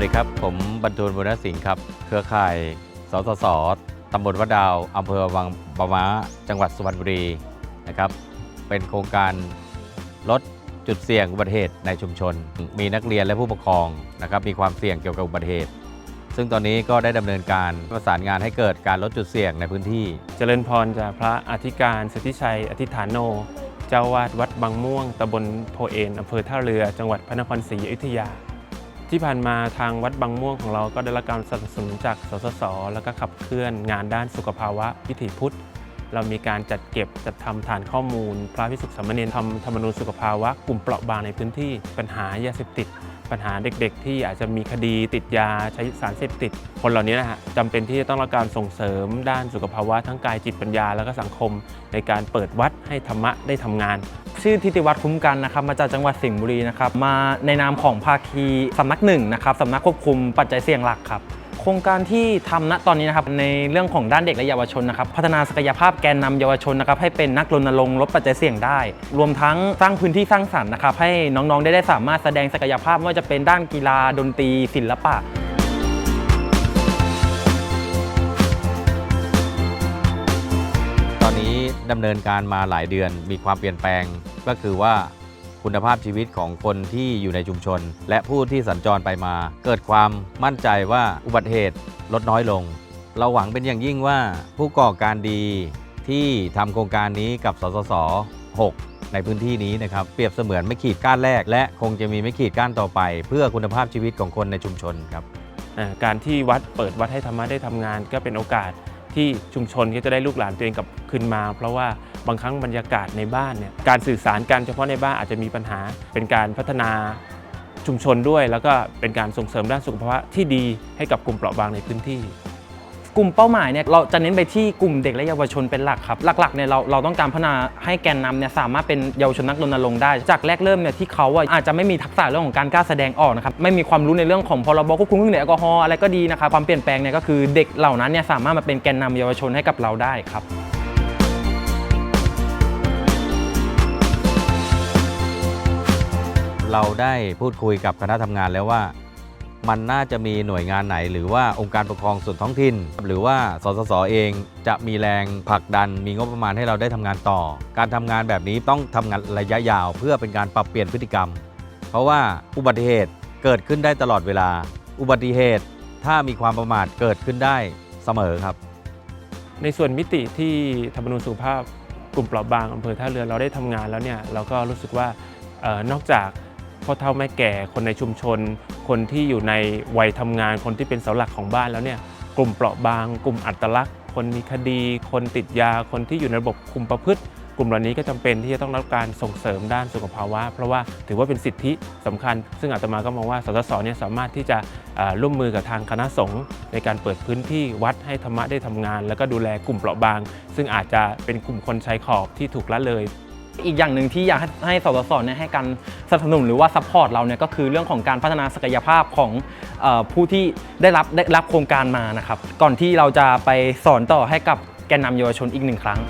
วัสดีครับ ผมบรรทูลบุญสิงห์ครับ เครือข่าย สสส ตำบลวัดดาว อำเภอวังปะม้าจังหวัดสุพรรณบุรีนะครับ เป็นโครงการลดจุดเสี่ยงอุบัติเหตุในชุมชน มีนักเรียนและผู้ปกครองนะครับมีความเสี่ยงเกี่ยวกับอุบัติเหตุ ซึ่งตอนนี้ก็ได้ดำเนินการประสานงานให้เกิดการลดจุดเสี่ยงในพื้นที่ เจริญพรจากพระอธิการสิทธิชัย อธิฐานโน เจ้าวาดวัดบางม่วงตำบลโพเอนอำเภอท่าเรือ จังหวัดพระนครศรีอยุธยา ที่ผ่านมาทางวัดบางม่วงของเราก็ได้รับการสนับสนุนจากสสส แล้วก็ขับเคลื่อนงานด้านสุขภาวะวิถีพุทธ เรามีการจัดเก็บจัดทำฐานข้อมูล พระพิสุสามเณรทำธรรมนูญสุขภาวะกลุ่มเปราะบางในพื้นที่ปัญหายาเสพติด ปัญหาเด็กๆ ที่อาจจะมีคดีติดยาใช้สารเสพติด คนเหล่านี้นะฮะจำเป็นที่จะต้องรับการส่งเสริมด้านสุขภาวะทั้งกายจิตปัญญา แล้วก็สังคมในการเปิดวัดให้ธรรมะได้ทำงาน ชื่อทิติวัฒน์คุ้มกันนะครับมาจากจังหวัดสิงห์บุรีนะครับมาในนามของภาคีสำนักหนึ่งนะครับสำนักควบคุมปัจจัยเสี่ยงหลักครับ โครงการที่ทำณตอนนี้นะครับในเรื่องของด้านเด็กและเยาวชนนะครับพัฒนาศักยภาพแกนนำเยาวชนนะครับให้เป็นนักรณรงค์ลดปัจจัยเสี่ยงได้ รวมทั้งสร้างพื้นที่สร้างสรรค์นะครับให้น้องๆได้ได้สามารถแสดงศักยภาพไม่ว่าจะเป็นด้านกีฬาดนตรีศิลปะตอนนี้ดำเนินการมาหลายเดือนมีความเปลี่ยนแปลงก็คือว่า คุณภาพชีวิตของคนที่อยู่ในชุมชน และผู้ที่สัญจรไปมา เกิดความมั่นใจว่าอุบัติเหตุลดน้อยลง เราหวังเป็นอย่างยิ่งว่าผู้ก่อการดีที่ทำโครงการนี้กับสสส 6ในพื้นที่นี้นะครับเปรียบเสมือนไม่ขีดก้านแรก และคงจะมีไม่ขีดก้านต่อไป เพื่อคุณภาพชีวิตของคนในชุมชนครับการที่วัดเปิดวัดให้ธรรมะได้ทำงาน ก็เป็นโอกาส ที่ชุมชนก็จะได้ลูกหลานตัวเองกลับคืนมา เพราะว่าบางครั้งบรรยากาศในบ้านเนี่ยการสื่อสารกันเฉพาะในบ้านอาจจะมีปัญหา เป็นการพัฒนาชุมชนด้วย แล้วก็เป็นการส่งเสริมด้านสุขภาวะที่ดีให้กับกลุ่มเปราะบางในพื้นที่ ลุ่มเป้าหมายเนี่ยเราจะเน้นไปที่กลุ่มเด็กและเยาวชนเป็นหลักครับ หลักๆเนี่ยเราเราต้องการพัฒนาให้แกนนำเนี่ยสามารถเป็นเยาวชนนักรณรงค์ได้ จากแรกเริ่มเนี่ยที่เขาอะอาจจะไม่มีทักษะเรื่องของการกล้าแสดงออกนะครับไม่มีความรู้ในเรื่องของพรบควบคุมเครื่องดื่มแอลกอฮอล์อะไรก็ดีนะครับความเปลี่ยนแปลงเนี่ยก็คือเด็กเหล่านั้นเนี่ยสามารถมาเป็นแกนนำเยาวชนให้กับเราได้ครับเราได้พูดคุยกับคณะทำงานแล้วว่า มันน่าจะมีหน่วยงานไหน หรือว่าองค์การปกครองส่วนท้องถิ่น หรือว่าสสสเองจะมีแรงผลักดัน มีงบประมาณให้เราได้ทำงานต่อ การทำงานแบบนี้ต้องทำงานระยะยาว เพื่อเป็นการปรับเปลี่ยนพฤติกรรม เพราะว่าอุบัติเหตุเกิดขึ้นได้ตลอดเวลา อุบัติเหตุถ้ามีความประมาทเกิดขึ้นได้เสมอครับ ในส่วนมิติที่ธรรมนูญสุขภาพกลุ่มเปราะบางอำเภอท่าเรือเราได้ทำงานแล้วเนี่ยเราก็รู้สึกว่าออนอกจาก พ่อเฒ่าแม่แก่ คนในชุมชน คนที่อยู่ในวัยทำงาน คนที่เป็นเสาหลักของบ้านแล้วเนี่ยกลุ่มเปราะบาง กลุ่มอัตลักษณ์ คนมีคดี คนติดยา คนที่อยู่ในระบบคุมประพฤติ กลุ่มเหล่านี้ก็จำเป็นที่จะต้องรับการส่งเสริมด้านสุขภาวะ เพราะว่าถือว่าเป็นสิทธิสำคัญ ซึ่งอาตมาก็มองว่าสสสเนี่ยสามารถที่จะร่วมมือกับทางคณะสงฆ์ในการเปิดพื้นที่วัดให้ธรรมะได้ทำงาน แล้วก็ดูแลกลุ่มเปราะบาง ซึ่งอาจจะเป็นกลุ่มคนชายขอบที่ถูกละเลย อีกอย่างหนึ่งที่อยากให้ให้สสสเนี่ยให้การสนับสนุนหรือว่าซัพพอร์ตเราเนี่ยก็คือเรื่องของการพัฒนาศักยภาพของอผู้ที่ได้รับได้รับโครงการมานะครับ ก่อนที่เราจะไปสอนต่อให้กับแกนนำเยาวชนอีกหนึ่งครั้ง